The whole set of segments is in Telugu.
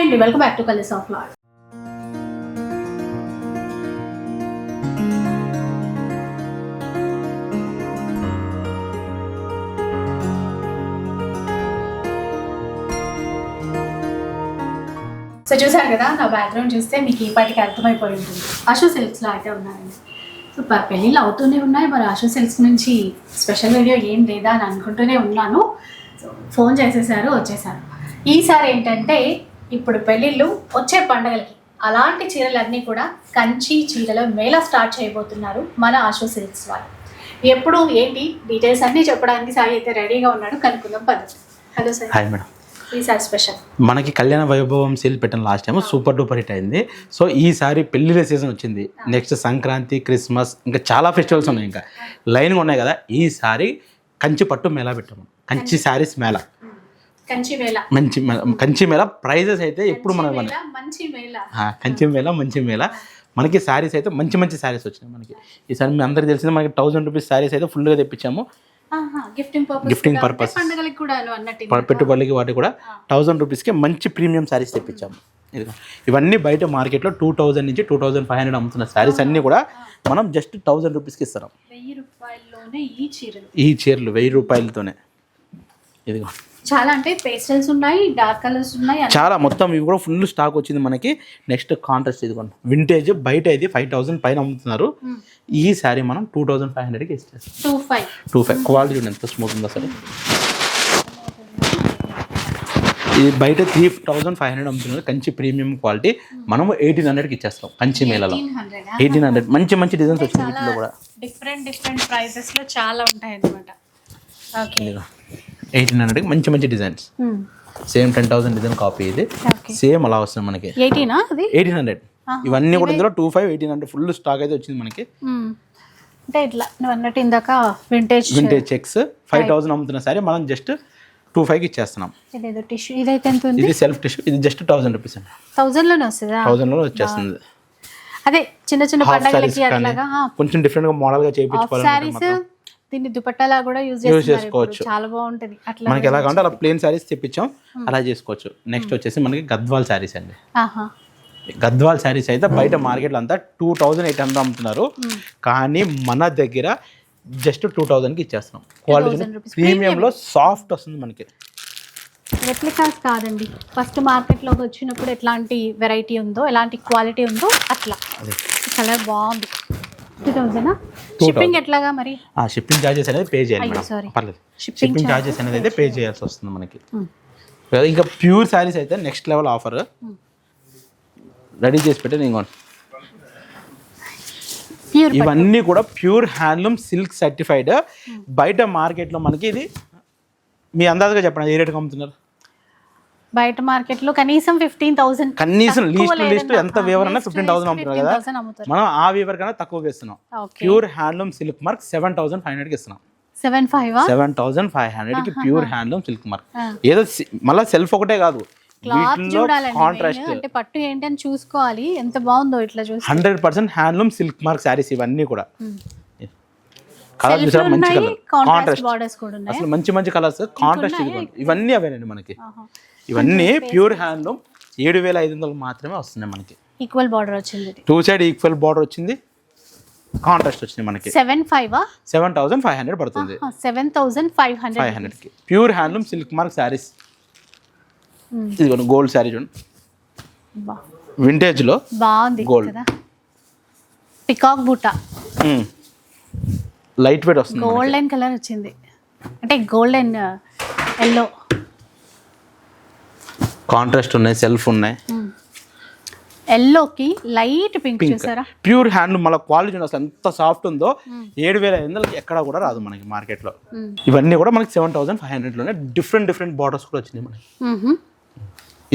అండ్. వెల్కమ్ బ్యాక్ టు కలిస్ ఆఫ్ లాడ్ సో చూసారు కదా నా బ్యాక్గ్రౌండ్ చూస్తే మీకు ఈ పాటికి అర్థమైపోయి ఉంటుంది. అశు సిల్క్స్లో అయితే ఉన్నానండి సో పెళ్ళిళ్ళు అవుతూనే ఉన్నాయి. మరి అశు సిల్క్స్ నుంచి స్పెషల్ వీడియో ఏం లేదా అని అనుకుంటూనే ఉన్నాను. సో ఫోన్ చేసేసారు వచ్చేసారు. ఈసారి ఏంటంటే ఇప్పుడు పెళ్ళిళ్ళు వచ్చే పండగలకి. అలాంటి చీరలన్నీ కూడా కంచి చీరల మేళ స్టార్ట్ చేయబోతున్నారు మన ఆశో సిల్క్స్ వాళ్ళు. ఎప్పుడు ఏంటి? డీటెయిల్స్ అన్నీ చెప్పడానికి సాయి అయితే రెడీగా ఉన్నాడు. కనుక్కుందాం పద్ధతి హలో సార్ హాయ్ మేడం. ఈసారి స్పెషల్. మనకి కళ్యాణ వైభవం సేల్ పెట్టిన last time super duper hit అయింది. సో ఈసారి పెళ్ళిళ్ళ సీజన్ వచ్చింది. నెక్స్ట్ సంక్రాంతి క్రిస్మస్ ఇంకా చాలా ఫెస్టివల్స్ ఉన్నాయి ఇంకా. లైన్గా ఉన్నాయి కదా. ఈసారి కంచి పట్టు మేళా పెట్టాము. కంచి శారీస్ మేళ. మంచి కంచి మేళ ప్రైజెస్ అయితే ఎప్పుడు మన మేళ, మంచి మేళ కంచి మేళ మంచి మేళ మనకి శారీస్ అయితే మంచి మంచి శారీస్ వచ్చినాయి మనకి. ఈసారి మీ అందరికి తెలిసింది మనకి థౌసండ్ రూపీస్ శారీస్ అయితే ఫుల్గా తెప్పించాము. గిఫ్టింగ్ పర్పస్ పెట్టుబడులకి వాటి కూడా థౌసండ్ రూపీస్కి మంచి ప్రీమియం శారీస్ తెప్పించాము. ఇవన్నీ బయట మార్కెట్లో టూ థౌజండ్ నుంచి టూ థౌజండ్ ఫైవ్ హండ్రెడ్ అమ్ముతున్న శారీస్ అన్నీ కూడా మనం జస్ట్ థౌజండ్ రూపీస్కి ఇస్తున్నాం వెయ్యి రూపాయల్లోనే ఈ చీరలు. ఈ చీరలు వెయ్యి రూపాయలతోనే. ఇదిగో. చాలా అంటే పేస్టల్స్ ఉన్నాయి డార్క్ కలర్స్ ఉన్నాయి చాలా మొత్తం ఇవి కూడా ఫుల్ స్టాక్ వచ్చింది మనకి. నెక్స్ట్ కాంట్రాస్ట్ ఇదిగోండి వింటేజ్ బయట ఇది ఫైవ్ థౌసండ్ పైన అమ్ముతున్నారు. ఈ శారీ మనం టూ థౌజండ్ ఫైవ్ హండ్రెడ్కి ఇచ్చేస్తాం two five two five quality చూడండి ఎంత స్మూత్ ఉందో సరే. ఇది బయట త్రీ థౌజండ్ ఫైవ్ హండ్రెడ్ అమ్ముతున్నారు. కంచి ప్రీమియం క్వాలిటీ మనము ఎయిటీన్ హండ్రెడ్కి ఇచ్చేస్తాం కంచి మేళలో. ఎయిటీన్ హండ్రెడ్ మంచి మంచి డిజైన్స్ వచ్చినాయి వీటిలో కూడా. డిఫరెంట్ డిఫరెంట్ ప్రైసెస్లో చాలా ఉంటాయి అన్నమాట ఓకే ఎయిటీన్ హండ్రెడ్కి మంచి మంచి designs. Same ten thousand design copy ఇది. సేమ్ అలా వస్తుంది మనకి. ఎయిటీనా హండ్రెడ్. ఇవన్నీ కూడా ఇందులో two five eighteen hundred full stock అయితే వచ్చింది మనకి. అంటే ఇట్లా నువ్వు అన్నట్టు ఇందాక vintage vintage checks five thousand అమ్ముతున్న సరే మనం జస్ట్ టూ ఫైవ్కి ఇచ్చేస్తున్నాం. ఇదేదో టిష్యూ ఇదైతే ఎంత ఉంది? ఇది సెల్ఫ్ టిష్యూ ఇది జస్ట్ థౌసండ్ రూపీస్ అండి. థౌజండ్లోనే వస్తుందా థౌసండ్లో వచ్చేస్తుంది. అదే చిన్న చిన్న పండగలకి అట్లాగా కొంచెం డిఫరెంట్గా మోడల్గా సారీస్ దీన్ని దుపట్టాలా కూడా యూజ్. చేసుకోవచ్చు. చాలా బాగుంటది. అట్లా మనకి ఎలా కావాలంటే అలా ప్లేన్ శారీస్ తెప్పించాం అలా చేసుకోవచ్చు. నెక్స్ట్ వచ్చేసి మనకి గద్వాల్ శారీస్ అండి. గద్వాల్ శారీస్ అయితే బయట మార్కెట్లో అంతా టూ థౌజండ్ ఎయిట్ హండ్రెడ్ అమ్ముతున్నారు. కానీ మన దగ్గర జస్ట్ టూ థౌజండ్కి ఇచ్చేస్తున్నాం. Quality 2000 rupees. ప్రీమియంలో సాఫ్ట్ వస్తుంది మనకి. రెప్లికాస్ కాదండి. ఫస్ట్ మార్కెట్లోకి వచ్చినప్పుడు ఎట్లాంటి వెరైటీ ఉందో ఎలాంటి క్వాలిటీ ఉందో అట్లా. కలర్ బాగుంది. టూ షిప్పింగ్ ఎట్లాగా మరి? ఆ షిప్పింగ్ ఛార్జెస్ అనేది పే చేయాలి మేడం. పర్లేదు. షిప్పింగ్ ఛార్జెస్ అనేది అయితే పే చేయాల్సి వస్తుంది మనకి. ఇంకా ప్యూర్ శారీస్ అయితే నెక్స్ట్ లెవెల్ ఆఫర్ రెడీ చేసి పెట్టి ప్యూర్ ఇవన్నీ కూడా ప్యూర్ హ్యాండ్లూమ్ సిల్క్ సర్టిఫైడ్ బయట మార్కెట్లో మనకి ఇది మీ అందాజుగా చెప్పండి ఏ రేటుకి అమ్ముతున్నారు? బయట మార్కెట్లో కనీసం ఫిఫ్టీన్ థౌసండ్ కనీసం లీస్ట్ లీస్ట్ ఎంత వివరన్నా ఫిఫ్టీన్ థౌసండ్ అమ్ముతున్నారు కదా. అమ్ముతారు. మనం ఆ వీవర్ కన్నా తక్కువగా ఇస్తున్నాం pure handloom silk mark seven thousand five హండ్రెడ్కి ఇస్తున్నాం. Seven five seven thousand five హండ్రెడ్కి ప్యూర్ హ్యాండ్లూమ్ సిల్క్ మార్క్. ఏదో మళ్ళా సెల్ఫ్ ఒకటే కాదు. అంటే పట్టు ఏంటి అని చూసుకోవాలి. ఎంత బాగుందో ఇట్లా చూసి hundred percent handloom silk mark saris ఇవన్నీ కూడా. కలర్ చూసారా మంచి కలర్ కాంట్రాస్ట్ అసలు మంచి మంచి కలర్స్ కాంట్రాస్ట్ ఇవన్నీ అవేనండి మనకి. ఇవన్నీ ప్యూర్ హ్యాండ్లూమ్. ఏడు వేల ఐదు వందలు మాత్రమే వస్తున్నాయి మనకి. ఈక్వల్ బార్డర్ వచ్చింది. టూ సైడ్ ఈక్వల్ బార్డర్ వచ్చింది. కాంట్రాస్ట్ వచ్చింది మనకి. Seven five seven thousand five hundred పడుతుంది. Seven thousand five hundred five హండ్రెడ్కి pure handloom silk mark sarees ఇదిగోండి గోల్డ్ శారీ చూడండి. వింటేజ్లో బాగుంది Gold. కదా. పికాక్ బూట లైట్ వెయిట్ వస్తుంది. గోల్డెన్ కలర్ వచ్చింది. అంటే గోల్డెన్ ఎల్లో కాంట్రాస్ట్ ఉన్నాయి సెల్ఫ్ ఉన్నాయి. ఎల్లోకి లైట్ పింక్ చూసారా? ప్యూర్ హ్యాండ్లూమ్ మళ్ళీ క్వాలిటీ అసలు ఎంత సాఫ్ట్ ఉందో. ఏడు వేల ఐదు వందలకి ఎక్కడా కూడా రాదు మనకి మార్కెట్లో. ఇవన్నీ కూడా మనకి సెవెన్ థౌసండ్ ఫైవ్ హండ్రెడ్లోనే డిఫరెంట్ డిఫరెంట్ బార్డర్స్ కూడా వచ్చినాయి మనకి.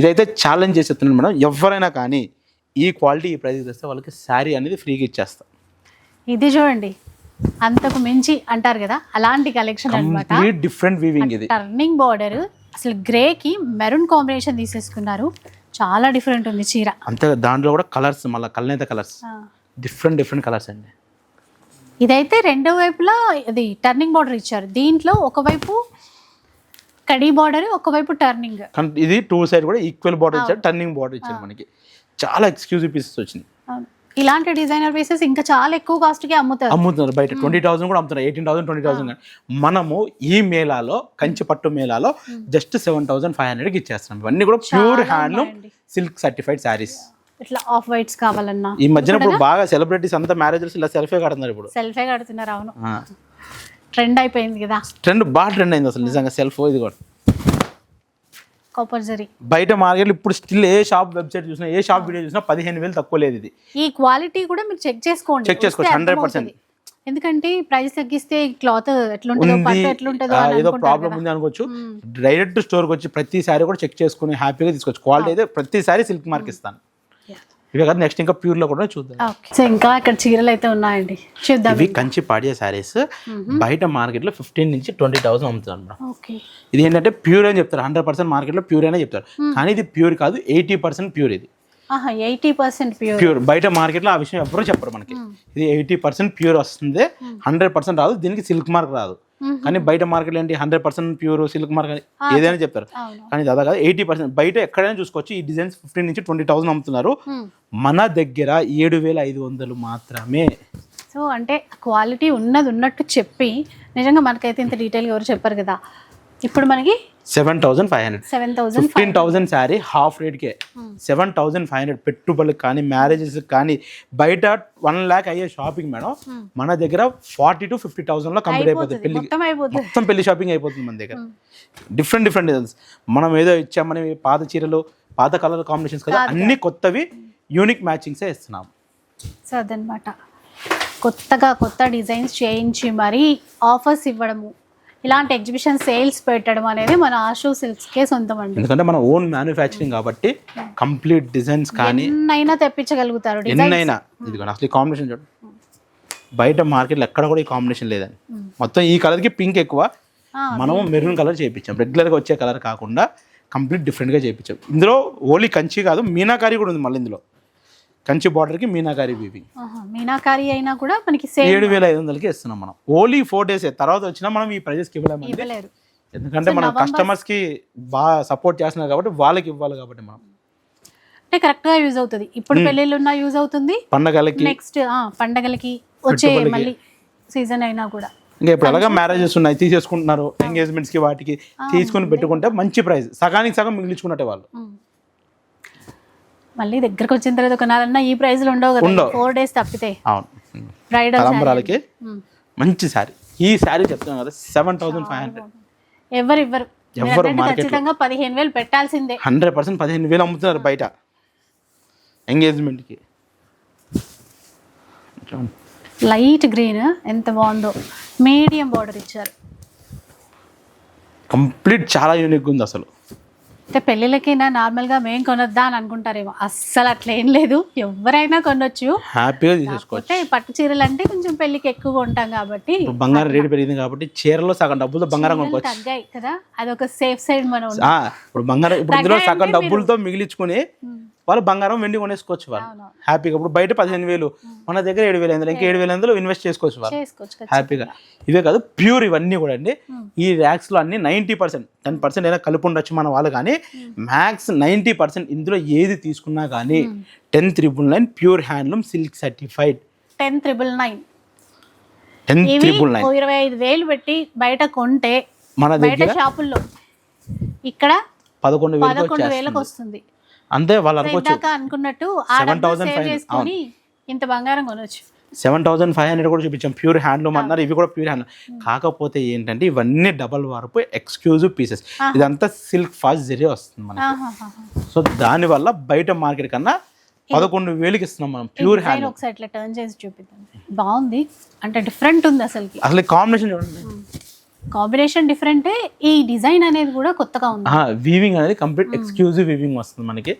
ఇదైతే ఛాలెంజ్ చేసి చెప్తున్నాను మేడం ఎవరైనా కానీ ఈ క్వాలిటీ ఈ ప్రైస్ తెస్తే వాళ్ళకి శారీ అనేది ఫ్రీగా ఇచ్చేస్తాం. ఇది చూడండి అంతకు మించి అంటారు కదా అలాంటి కలెక్షన్ డిఫరెంట్ వీవింగ్ ఇది. టర్నింగ్ బార్డర్ అసలు గ్రేకి మెరూన్ కాంబినేషన్ తీసేసుకున్నారు. చాలా డిఫరెంట్ ఉంది చీర. అంతే దాంట్లో కూడా కలర్స్ మళ్ళీ కల్నేత కలర్స్. డిఫరెంట్ డిఫరెంట్ కలర్స్ అండి. ఇదైతే రెండో వైపులా ఇది టర్నింగ్ బార్డర్ ఇచ్చారు. దీంట్లో ఒకవైపు కడీ బార్డర్ ఒకవైపు టర్నింగ్. ఇది టూ సైడ్ కూడా ఈక్వల్ బార్డర్ ఇచ్చారు టర్నింగ్ బార్డర్ ఇచ్చారు మనకి. చాలా ఎక్స్క్లూజివ్ పీసెస్ వచ్చింది ఇలాంటి డిజైనర్ పీసెస్ ఇంకా చాలా ఎక్కువ కాస్ట్కి అమ్ముతారు. అమ్ముతున్నారు బయట. ట్వంటీ థౌసండ్ కూడా అమ్ముతున్నారు. ఎయిటీన్ థౌసండ్ ట్వంటీ థౌసండ్ మనము ఈ మేళాలో కంచి పట్టు మేళాలో జస్ట్ సెవెన్ థౌసండ్ ఫైవ్ హండ్రెడ్కి ఇచ్చేస్తున్నాం. ఇవన్నీ కూడా ప్యూర్ హ్యాండ్లూమ్ ఉన్నాయండి. సిల్క్ సర్టిఫైడ్ శారీస్ ఇట్లా ఆఫ్ వైట్స్ కావాలన్నా. ఈ మధ్యన ఇప్పుడు బాగా సెలబ్రిటీస్ అంతా మ్యారేజెస్ ఇలా సెల్ఫే కడుతున్నారు ఇప్పుడు. సెల్ఫే కడుతున్నారు అవును. ట్రెండ్ అయిపోయింది కదా. ట్రెండ్ బాగా ట్రెండ్ అయింది అసలు నిజంగా. సెల్ఫ్ ఇది కూడా. కాపర్ జరీ బయట మార్కెట్లో ఇప్పుడు స్టిల్ ఏ షాప్ వెబ్సైట్ చూసినా ఏ షాప్ వీడియో చూసినా పదిహేను వేలు తక్కువ లేదు ఇది. ఈ క్వాలిటీ కూడా మీరు చెక్ చేసుకోండి. Check చేసుకోవచ్చు, 100%. అర్థమవుతుంది. ఎందుకంటే ప్రైస్ తగ్గిస్తే క్లాత్ ఎట్లుంటుందో ఏదో ప్రాబ్లం. ఉంది అనుకోవచ్చు. డైరెక్ట్ స్టోర్కి వచ్చి ప్రతిసారి కూడా చెక్ చేసుకుని హ్యాపీగా తీసుకోవచ్చు. క్వాలిటీ అయితే ప్రతిసారి సిల్క్ మార్క్ ఇస్తాను. ఇవే కదా నెక్స్ట్ ఇంకా ప్యూర్లో కూడా చూద్దాం. సో ఇంకా ఇక్కడ చీరలు అయితే ఉన్నాయండి. చూద్దాం. ఇవి కంచి పాడియా శారీస్. బయట మార్కెట్లో ఫిఫ్టీన్ నుంచి ట్వంటీ థౌసండ్ మేడం. ఓకే. ఇది ఏంటంటే ప్యూర్ అని చెప్తారు. హండ్రెడ్ పర్సెంట్ మార్కెట్లో ప్యూర్ అనే చెప్తారు. కానీ ఇది ప్యూర్ కాదు ఎయిటీ పర్సెంట్ ప్యూర్ ఇది. Eighty percent pure pure. బయట మార్కెట్లో ఆ విషయం ఎవరు చెప్పరు మనకి. ఇది ఎయిటీ పర్సెంట్ ప్యూర్ వస్తుంది. హండ్రెడ్ పర్సెంట్ రాదు. దీనికి సిల్క్ మార్క్ రాదు. కానీ బయట మార్కెట్లో ఏంటి? Hundred percent pure silk mark అని ఏదైనా చెప్తారు. కానీ దాదా కాదు ఎయిటీ పర్సెంట్ బయట ఎక్కడైనా చూసుకోవచ్చు. ఈ డిజైన్స్ ఫిఫ్టీన్ నుంచి ట్వంటీ థౌసండ్ అమ్ముతున్నారు. మన దగ్గర ఏడు వేల ఐదు వందలు మాత్రమే. సో అంటే క్వాలిటీ ఉన్నది ఉన్నట్టు చెప్పి నిజంగా మనకైతే ఇంత డీటెయిల్గా ఎవరు చెప్పారు కదా. ఇప్పుడు మనకి seven thousand five hundred. Fifteen thousand sari half రేట్కే. Seven thousand five hundred పెట్టుబడులకు కానీ మ్యారేజెస్ కానీ బయట వన్ ల్యాక్ అయ్యే షాపింగ్ మేడం మన దగ్గర ఫార్టీ టు ఫిఫ్టీ థౌసండ్లో కంప్లీట్ అయిపోతుంది. పెళ్ళి మొత్తం పెళ్ళి షాపింగ్ అయిపోతుంది మన దగ్గర. డిఫరెంట్ డిఫరెంట్ డిజైన్స్ మనం ఏదో ఇచ్చామని పాత చీరలు పాత కలర్ కాంబినేషన్స్ కదా అన్ని కొత్తవి యూనిక్ మ్యాచింగ్సే ఇస్తున్నాం సో అదనమాట కొత్తగా కొత్త డిజైన్స్ చేయించి మరీ ఆఫర్స్ ఇవ్వడము. ఇలాంటి ఎగ్జిబిషన్ సేల్స్ పెట్టడం అనేది మన ఆషు సిల్క్స్కే సొంతం అండి ఎందుకంటే మన ఓన్ మ్యానుఫ్యాక్చరింగ్ కాబట్టి కంప్లీట్ డిజైన్స్ కానీ ఎన్నైనా తెప్పించగలుగుతారు ఎన్నైనా ఇది అసలు కాంబినేషన్ చూడండి బయట మార్కెట్లో ఎక్కడ కూడా ఈ కాంబినేషన్ లేదండి. మొత్తం ఈ కలర్కి పింక్ ఎక్కువ. మనం మెరూన్ కలర్ చేయించాం రెగ్యులర్గా వచ్చే కలర్ కాకుండా కంప్లీట్ డిఫరెంట్గా చేయించాం ఇందులో ఓన్లీ కంచి కాదు మీనాకారి కూడా ఉంది మళ్ళీ ఇందులో. కంచి బార్డర్కి మీనాకారి వీవింగ్ మీనాకారి అయినా కూడా మనకి ఏడు వేల ఐదు వందలకి ఇస్తున్నాం మనం. ఓన్లీ ఫోర్ డేస్ తర్వాత వచ్చినా మనం ఈ ప్రైజెస్కి ఇవ్వలేరు. ఎందుకంటే మనం కస్టమర్స్కి బాగా సపోర్ట్ చేస్తున్నారు కాబట్టి వాళ్ళకి ఇవ్వాలి కాబట్టి మనం. అంటే కరెక్ట్గా యూజ్ అవుతుంది. ఇప్పుడు పెళ్ళిళ్ళు ఉన్నా యూజ్ అవుతుంది. పండగలకి. నెక్స్ట్ పండగలకి వచ్చే మళ్ళీ సీజన్ అయినా కూడా. ఇంకా ఇప్పుడు ఎలాగా మ్యారేజెస్ ఉన్నాయి తీసేసుకుంటున్నారు ఎంగేజ్మెంట్స్కి వాటికి తీసుకుని పెట్టుకుంటే మంచి ప్రైస్ సగానికి సగం మిగిలించుకున్నట్టే వాళ్ళు. ఉమ్. మళ్ళీ దగ్గరకు వచ్చిన తర్వాత కొనాలన్నా ఈ ప్రైస్లో ఉండవు కదా. ఫోర్ డేస్ తప్పితే. అవును. బ్రైడల్ తలంబరాలకి మంచి శారీ ఈ శారీ చెప్తున్నాం కదా సెవెన్ థౌసండ్ ఫైవ్ హండ్రెడ్ ఎవరు ఇవ్వరు లో. ఖచ్చితంగా పదిహేను వేలు పెట్టాల్సిందే. హండ్రెడ్ పర్సెంట్ పదిహేను వేలు అమ్ముతున్నారు బయట. ఎంగేజ్మెంట్కి లైట్ గ్రీన్ ఎంత బాగుందో. మీడియం బార్డర్ ఇచ్చారు. కంప్లీట్ చాలా యూనిక్ ఉంది అసలు. అంటే పెళ్ళిళ్ళకైనా నార్మల్గా మేం కొనొద్దా అని అనుకుంటారేమో. అస్సలు అట్లా ఏం లేదు. ఎవరైనా కొనొచ్చు. హ్యాపీగా తీసేసుకోవచ్చు. కాకపోతే పట్టు చీరలు అంటే కొంచెం పెళ్ళికి ఎక్కువ ఉంటాం కాబట్టి బంగారం రేటు పెరిగింది కాబట్టి చీరలో సగం డబ్బులతో బంగారం కొనుక్కోవచ్చు. తగ్గాయి కదా. అదొక సేఫ్ సైడ్ మనం ఇప్పుడు బంగారం ఇప్పుడు ఇందులో సగం డబ్బులతో మిగిలించుకుని. వాళ్ళు బంగారం వెండి కొనేసుకోవచ్చు వాళ్ళు. హ్యాపీగా. ఇప్పుడు బయట పదిహేను వేలు మన దగ్గర ఏడు వేలు ఐదు ఇంకా ఏడు వేల ఐదులో ఇన్వెస్ట్ చేసుకోవచ్చు వాళ్ళు. హ్యాపీగా. ఇవే కాదు ప్యూర్ ఇవన్నీ కూడా అండి. ఈ ర్యాక్స్లో అన్ని నైంటీ పర్సెంట్ టెన్ పర్సెంట్ అయినా కలిపి ఉండొచ్చు మన వాళ్ళు కానీ మ్యాక్స్ నైంటీ పర్సెంట్ ఇందులో ఏది తీసుకున్నా కానీ ten triple nine pure handloom silk certified ten triple nine ten triple nine ఇరవై ఐదు వేలు పెట్టి బయట కొంటే మన దగ్గర షాపుల్లో ఇక్కడ పదకొండు వేలకు వస్తుంది. అంతే వాళ్ళు అనుకోవచ్చు. అనుకున్నట్టు ఆ డబ్బులు సేవ్ చేసుకొని ఇంత బంగారం కొనొచ్చు. సెవెన్ థౌసండ్ ఫైవ్ హండ్రెడ్ కూడా చూపించాం. ప్యూర్ హ్యాండ్లూమ్ అన్నారు. ఇవి కూడా ప్యూర్ హ్యాండ్లూమ్ కాకపోతే ఏంటంటే ఇవన్నీ డబల్ వార్పు ఎక్స్క్లూజివ్ పీసెస్ ఇదంతా సిల్క్ ఫాస్ట్ జరీ వస్తుంది మనకి. సో దానివల్ల బయట మార్కెట్ కన్నా పదకొండు వేలకి ఇస్తున్నాం మనం. ప్యూర్ హ్యాండ్ ఒకసారి ఇట్లా టర్న్ చేసి చూపిద్దాం. బాగుంది. అంటే డిఫరెంట్ ఉంది అసలుకి. అసలు కాంబినేషన్ చూడండి. కాంబినేషన్ డిఫరెంటే ఈ డిజైన్ అనేది కూడా కొత్తగా ఉంది. వీవింగ్ అనేది కంప్లీట్ ఎక్స్క్లూజివ్ వీవింగ్ వస్తుంది మనకి.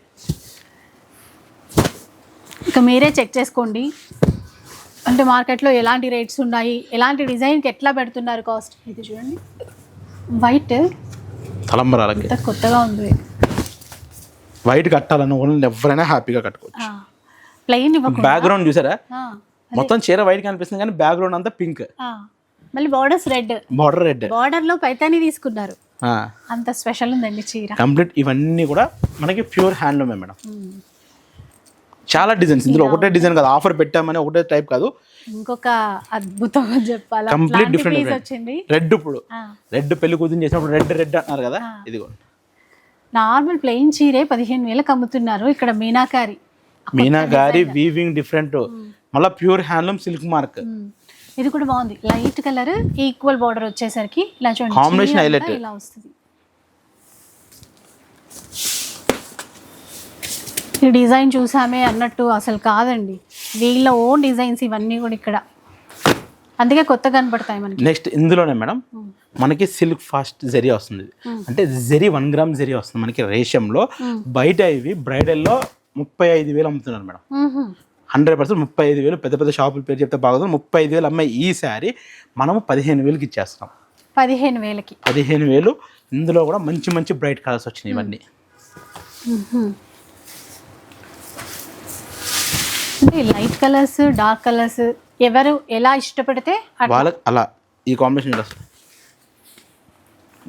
ఇక మీరే చెక్ చేసుకోండి. అంటే మార్కెట్లో ఎలాంటి రేట్స్ ఉన్నాయి? ఎలాంటి డిజైన్కి ఎట్లా పెడుతున్నారు కాస్ట్ ఇది చూడండి. వైట్ తలంబరాలకి. కొత్తగా ఉంది. వైట్ కట్టాలని ఓన్లీ ఎవరైనా హ్యాపీగా కట్టుకోవచ్చు. ప్లెయిన్ ఇవ్వకుండా? బ్యాక్గ్రౌండ్ చూసారా? మొత్తం చీర వైట్ కనిపిస్తుంది కానీ బ్యాక్గ్రౌండ్ అంతా పింక్. మళ్ళీ బార్డర్స్ రెడ్ బార్డర్ రెడ్ బార్డర్లో పైతాని తీసుకున్నారు. అంత స్పెషల్ ఉందండి చీర. కంప్లీట్ ఇవన్నీ కూడా మనకి ప్యూర్ హ్యాండ్లూమే మేడం. చాలా డిజైన్స్ ఇందులో ఒకటే డిజైన్ కాదు ఆఫర్ పెట్టామని ఒకటే టైప్ కాదు. ఇంకొక అద్భుతం చెప్పాలి. కంప్లీట్ డిఫరెంట్ వచ్చింది. రెడ్ ఇప్పుడు. రెడ్ పెళ్ళి కూతురు చేసినప్పుడు రెడ్ రెడ్ అంటున్నారు కదా? ఇదిగో. నార్మల్ ప్లెయిన్ చీరే పదిహేను వేలకు అమ్ముతున్నారు ఇక్కడ మీనాకారి. మీనాగారి వీవింగ్ డిఫరెంట్ మళ్ళీ ప్యూర్ హ్యాండ్లూమ్ సిల్క్ మార్క్. ఇది కూడా బాగుంది. లైట్ కలర్ ఈక్వల్ బార్డర్ వచ్చేసరికి ఇలా చూడండి highlight. ఇలా వస్తుంది. ఈ డిజైన్ చూసామే అన్నట్టు అసలు కాదండి. వీళ్ళ ఓన్ డిజైన్స్ ఇవన్నీ కూడా ఇక్కడ. అందుకే కొత్త కనపడతాయి మనకి. నెక్స్ట్ ఇందులోనే మేడం మనకి సిల్క్ ఫాస్ట్ జరీ వస్తుంది. అంటే జరీ వన్ గ్రామ్ జరీ వస్తుంది మనకి రేషంలో. బయట ఇవి బ్రైడల్లో ముప్పై ఐదు వేలు అమ్ముతున్నారు మేడం. హండ్రెడ్ పర్సెంట్ ముప్పై ఐదు వేలు పెద్ద పెద్ద షాపుల పేరు చెప్తే బాగుంది. ముప్పై ఐదు వేలు అమ్మాయి ఈ శారీ మనము పదిహేను వేలకి ఇచ్చేస్తాం. పదిహేను వేలకి. పదిహేను వేలు ఇందులో కూడా మంచి మంచి బ్రైట్ కలర్స్ వచ్చినాయి ఇవన్నీ. లైట్ కలర్స్ డార్క్ కలర్స్ ఎవరు ఎలా ఇష్టపడితే. వాళ్ళకి అలా ఈ కాంబినేషన్ వస్తుంది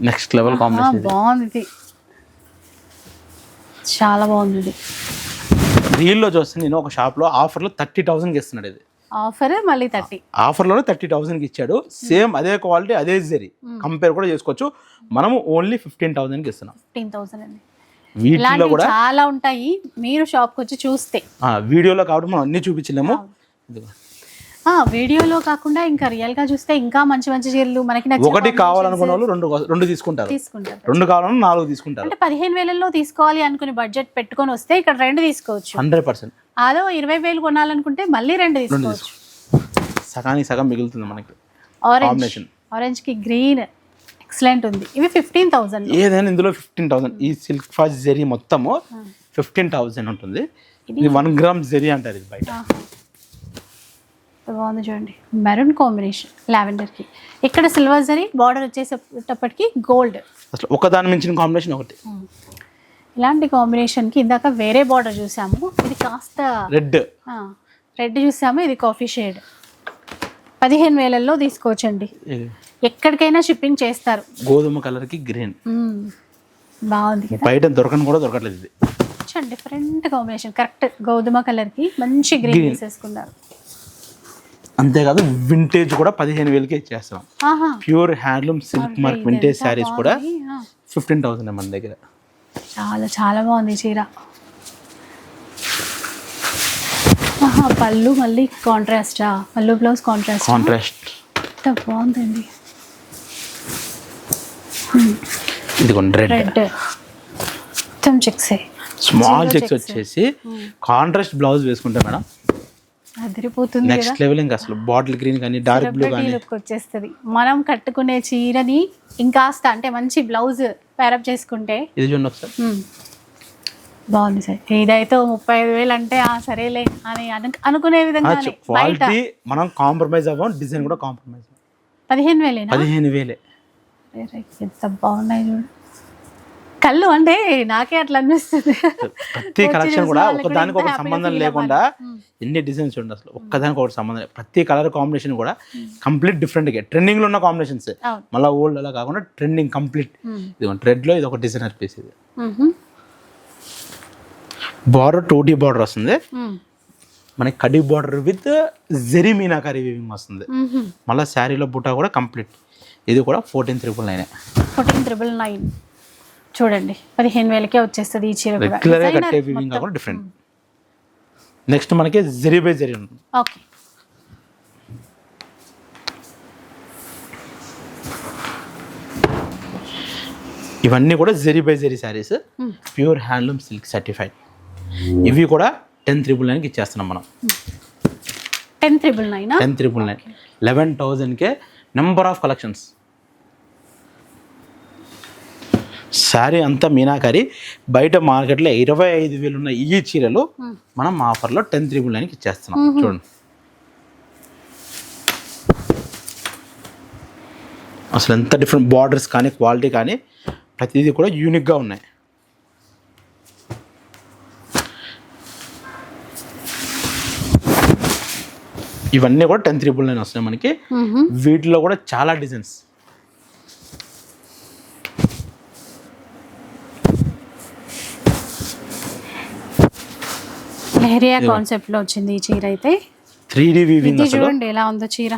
నెక్స్ట్ లెవెల్ కాంబినేషన్ బాగుంది చాలా బాగుంది రీల్లో చూస్తే నేను ఒక షాప్లో ఆఫర్లో థర్టీ థౌసండ్కి ఇస్తున్నాడు ఇది. ఆఫర్ మళ్ళీ థర్టీ ఆఫర్లోనే థర్టీ థౌసండ్కి ఇచ్చాడు. సేమ్ అదే క్వాలిటీ అదే జరీ కంపేర్ కూడా చేసుకోవచ్చు. మనము ఓన్లీ ఫిఫ్టీన్ థౌసండ్కి ఇస్తున్నాం. ఫిఫ్టీన్ థౌసండ్ అండి. వీటిలో కూడా చాలా ఉంటాయి. మీరు షాప్కి వచ్చి చూస్తే. వీడియోలో కాబట్టి మనం అన్ని చూపించలేము. వీడియోలో కాకుండా ఇంకా రియల్గా చూస్తే ఇంకా మంచి మంచి చీరలు మనకి నచ్చిన ఒకటి కావాలనుకున్న వాళ్ళు రెండు రెండు తీసుకుంటారు. తీసుకుంటారు. రెండు కావాలన్నా నాలుగు తీసుకుంటారు. అంటే పదిహేను వేలలో తీసుకోవాలి అనుకుని బడ్జెట్ పెట్టుకొని వస్తే ఇక్కడ రెండు తీసుకోవచ్చు. Hundred percent. అదో ఇరవై వేలు కొనాలనుకుంటే మళ్ళీ రెండు తీసుకోవచ్చు. సగానికి సగం మిగులుతుంది మనకి. ఆరెంజ్ ఆరెంజ్కి గ్రీన్ ఎక్సలెంట్ ఉంది. ఇవి ఫిఫ్టీన్ థౌసండ్ ఏదైనా ఇందులో ఫిఫ్టీన్ థౌసండ్ ఈ సిల్క్ ఫాస్ట్ జరీ మొత్తము ఫిఫ్టీన్ థౌసండ్ ఉంటుంది. ఇది వన్ గ్రామ్ జరీ అంటారు ఇది బయట. బాగుంది చూడండి. మెరూన్ కాంబినేషన్ లావెండర్కి. ఇక్కడ సిల్వర్ జరీ బార్డర్ వచ్చేసేటప్పటికి గోల్డ్ అసలు ఒకదాని మించిన కాంబినేషన్ ఒకటి. ఇలాంటి కాంబినేషన్కి ఇందాక వేరే బార్డర్ చూసాము. ఇది కాస్త రెడ్ రెడ్ చూసాము ఇది కాఫీ షేడ్ పదిహేను వేలల్లో తీసుకోవచ్చండి. ఎక్కడికైనా షిప్పింగ్ చేస్తారు. గోధుమ కలర్కి గ్రీన్. బాగుంది బయట దొరకని కూడా దొరకట్లేదు ఇది. డిఫరెంట్ కాంబినేషన్ కరెక్ట్ గోధుమ కలర్కి మంచి గ్రీన్. వేసేసుకున్నారు అంతేకాదు వింటేజ్ కూడా పదిహేను వేలకి ఇచ్చేస్తాం. Pure handloom silk mark vintage saris కూడా ఫిఫ్టీన్ థౌసండ్ మన దగ్గర. చాలా చాలా బాగుంది చీర. పళ్ళు మళ్ళీ కాంట్రాస్టా పళ్ళు బ్లౌజ్ కాంట్రాస్ట్ కాంట్రాస్ట్ బాగుందండి. ఇదిగోండి రెడ్ మొత్తం చెక్సే స్మాల్ చెక్స్. వచ్చేసి కాంట్రాస్ట్ బ్లౌజ్ వేసుకుంటే మేడం అదిరిపోతుంది నెక్స్ట్ లెవెల్ ఇంకా అసలు బాటిల్ గ్రీన్ కానీ డార్క్ బ్లూ కానీ. లుక్ వచ్చేస్తుంది. మనం కట్టుకునే చీరని ఇంకాస్త అంటే మంచి బ్లౌజ్ ప్యారప్ చేసుకుంటే. ఇది చూడండి ఒకసారి. మ్మ్. బాగుంది సార్. ఇదైతే ముప్పై ఐదు వేలు అంటే ఆ సరేలే అని అను- అనుకునే విధంగా క్వాలిటీ మనం కాంప్రమైజ్ అవ్వం డిజైన్ కూడా కాంప్రమైజ్ పదిహేను వేలేనా? పదిహేను వేలే. ఎంత బాగున్నాయి చూడు. కళ్ళు అంటే నాకే అట్లా అనిపిస్తుంది. ప్రతి కలెక్షన్ కూడా ఒకదానికి ఒక సంబంధం లేకుండా. ఎన్ని డిజైన్స్ చూడండి అసలు? ఒక్కదానికి ఒకటి సంబంధం. ప్రతి కలర్ కాంబినేషన్ కూడా కంప్లీట్ డిఫరెంట్గా ట్రెండింగ్లో ఉన్న కాంబినేషన్స్ మళ్ళీ ఓల్డ్ అలా కాకుండా ట్రెండింగ్ కంప్లీట్. ఇది రెడ్లో ఇది ఒక డిజైనర్ పీస్ ఇది. మ్మ్. బార్డర్ టూ డీ బార్డర్ వస్తుంది. మనకి కడి border with zari meenakari weaving వస్తుంది. మళ్ళీ శారీలో బుటా కూడా కంప్లీట్ ఇది కూడా fourteen triple nine fourteen triple nine చూడండి పదిహేను వేలకే వచ్చేస్తుంది ఈ చీర కూడా. రెగ్యులర్గా Designer కట్టే వీవింగ్ మొత్తం. కాకుండా డిఫరెంట్ నెక్స్ట్ మనకి జెరీ బై జెరీ ఉంటుంది ఓకే ఇవన్నీ కూడా zari by zari saris. Pure handloom silk certified ఇవి కూడా టెన్ త్రిపుల్ నైన్కి ఇచ్చేస్తున్నాం మనం. Ten triple nine ten triple nine eleven థౌజండ్కే number of collections sari అంతా మీనాకరి. బయట మార్కెట్లో ఇరవై ఐదు వేలు ఉన్న ఈ చీరలు మనం ఆఫర్లో టెన్ త్రిపుల్ నైన్కి ఇచ్చేస్తున్నాం. చూడండి. అసలు ఎంత డిఫరెంట్ బార్డర్స్ కానీ క్వాలిటీ కానీ ప్రతిదీ కూడా యూనిక్గా ఉన్నాయి. ఇవన్నీ కూడా టెన్ త్రిపుల్ నైన్ వస్తాయి మనకి. వీటిలో కూడా చాలా డిజైన్స్ లెహరియా కాన్సెప్ట్లో వచ్చింది ఈ చీర అయితే. త్రీ డి వీవింగ్ చూడండి ఎలా ఉందో చీర.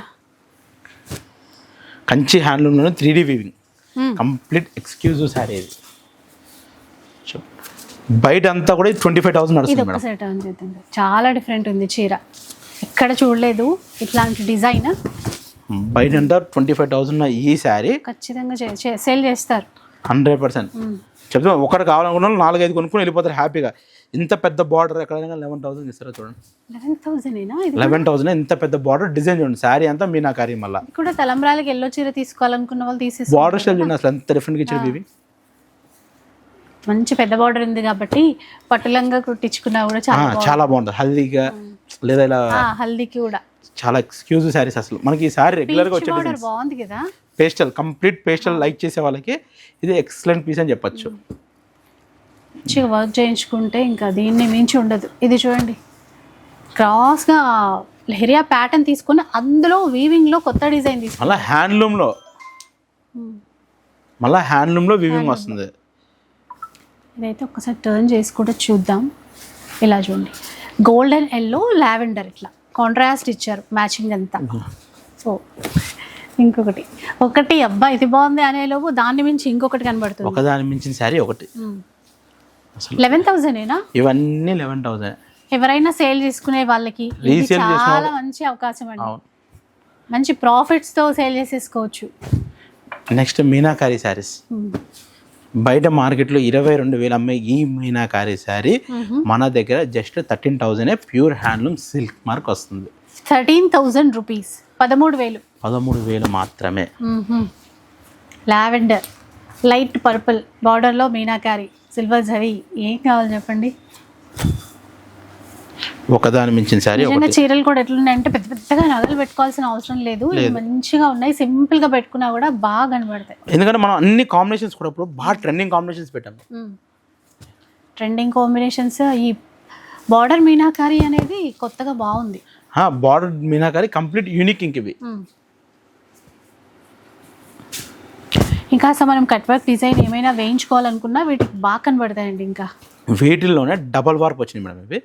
Kanchi హ్యాండ్లూమ్లోనే three D weaving. Complete exclusive sari ఇది. బయట అంతా కూడా ట్వంటీ ఫైవ్ థౌసండ్ నడుస్తుంది మేడం. చాలా డిఫరెంట్ ఉంది చీర. ఎక్కడ చూడలేదు ఇట్లాంటి డిజైన్. బయట అంతా ట్వంటీ ఫైవ్ థౌసండ్ ఈ శారీ ఖచ్చితంగా సేల్ చేస్తారు. Hundred percent. చెప్తే ఒకటి కావాలనుకున్న నాలుగైదు కొనుక్కొని వెళ్ళిపోతారు హ్యాపీగా. ఇంత పెద్ద బార్డర్ ఎక్కడైనా లెవెన్ థౌసండ్ ఇస్తారో చూడండి. లెవెన్ థౌసండ్ ఇంత పెద్ద బార్డర్ డిజైన్ చూడండి. శారీ అంతా మీనాకారి మళ్ళీ. ఇది కూడా తలంబ్రాలకి ఎల్లో చీర తీసుకోవాలనుకున్న వాళ్ళు తీసేసి బార్డర్ స్టైల్ చూడండి అసలు ఎంత డిఫరెంట్గా ఇచ్చారు ఇవి మంచి పెద్ద బార్డర్ ఉంది కాబట్టి పట్టులంగా కుట్టించుకున్నా కూడా చాలా బాగుంది. చాలా బాగుంటుంది హల్దీగా లేదా ఇలా హల్దీకి కూడా. చాలా ఎక్స్క్లూజివ్ శారీస్ అసలు. మనకి ఈ శారీ రెగ్యులర్గా వచ్చే బార్డర్ బాగుంది కదా. పేస్టల్ కంప్లీట్ పేస్టల్ లైక్ చేసే వాళ్ళకి ఇది ఎక్సలెంట్ పీస్ అని చెప్పొచ్చు. మంచిగా వర్క్ చేయించుకుంటే ఇంకా దీన్ని మించి ఉండదు. ఇది చూడండి. క్రాస్గా లెహరియా ప్యాటర్న్ తీసుకొని అందులో వీవింగ్లో కొత్త డిజైన్ తీసుకుని మళ్ళీ హ్యాండ్లూమ్లో మళ్ళీ హ్యాండ్లూమ్లో వివింగ్ వస్తుంది. ఇదైతే ఒకసారి టర్న్ చేసి కూడా చూద్దాం. ఇలా చూడండి. గోల్డెన్ ఎల్లో లావెండర్ ఇట్లా. కాంట్రాస్ట్ ఇచ్చారు మ్యాచింగ్ అంతా. సో ఇంకొకటి. ఒకటి అబ్బా ఇది బాగుంది అనేలోపు దాన్ని మించి ఇంకొకటి కనబడుతుంది. ఒకదాని మించిన శారీ ఒకటి. అసలు. లెవెన్ థౌజండేనా? ఇవన్నీ లెవెన్ థౌసండ్ ఎవరైనా సేల్ చేసుకునే వాళ్ళకి చాలా మంచి అవకాశం అండి. మంచి ప్రాఫిట్స్తో సేల్ చేసేసుకోవచ్చు. నెక్స్ట్ మీనాకారి శారీస్. బయట మార్కెట్లో ఇరవై రెండు వేలు అమ్మే ఈ మీనాకారి శారీ మన దగ్గర just thirteen thousand pure handloom silk mark వస్తుంది. Thirteen thousand rupees. పదమూడు వేలు. పదమూడు వేలు మాత్రమే. లావెండర్. Light purple. బార్డర్లో మీనాకారి. సిల్వర్ జరీ ఏం కావాలి చెప్పండి? ఒకదాని మించిన శారీ నిజంగా చీరలు కూడా ఎట్లున్నాయంటే పెద్ద పెద్దగా నగలు పెట్టుకోవాల్సిన అవసరం లేదు. ఇవి మంచిగా ఉన్నాయి. సింపుల్గా పెట్టుకున్నా కూడా బాగా కనబడతాయి. ఎందుకంటే మనం అన్ని కాంబినేషన్స్ కూడా ఇప్పుడు బాగా ట్రెండింగ్ కాంబినేషన్స్ పెట్టాము ట్రెండింగ్ కాంబినేషన్స్ ఈ బార్డర్ మీనాకారి అనేది కొత్తగా బాగుంది. బార్డర్ మీనాకారి కంప్లీట్ యూనిక్ ఇంక ఇవి మ్మ్. ఇంకా అసలు మనం కట్ వర్క్ డిజైన్ ఏమైనా వేయించుకోవాలనుకున్నా వీటికి బాగా కనబడతాయండి ఇంకా. వీటిల్లోనే డబల్ వార్ప్ వచ్చింది మేడం ఇవి.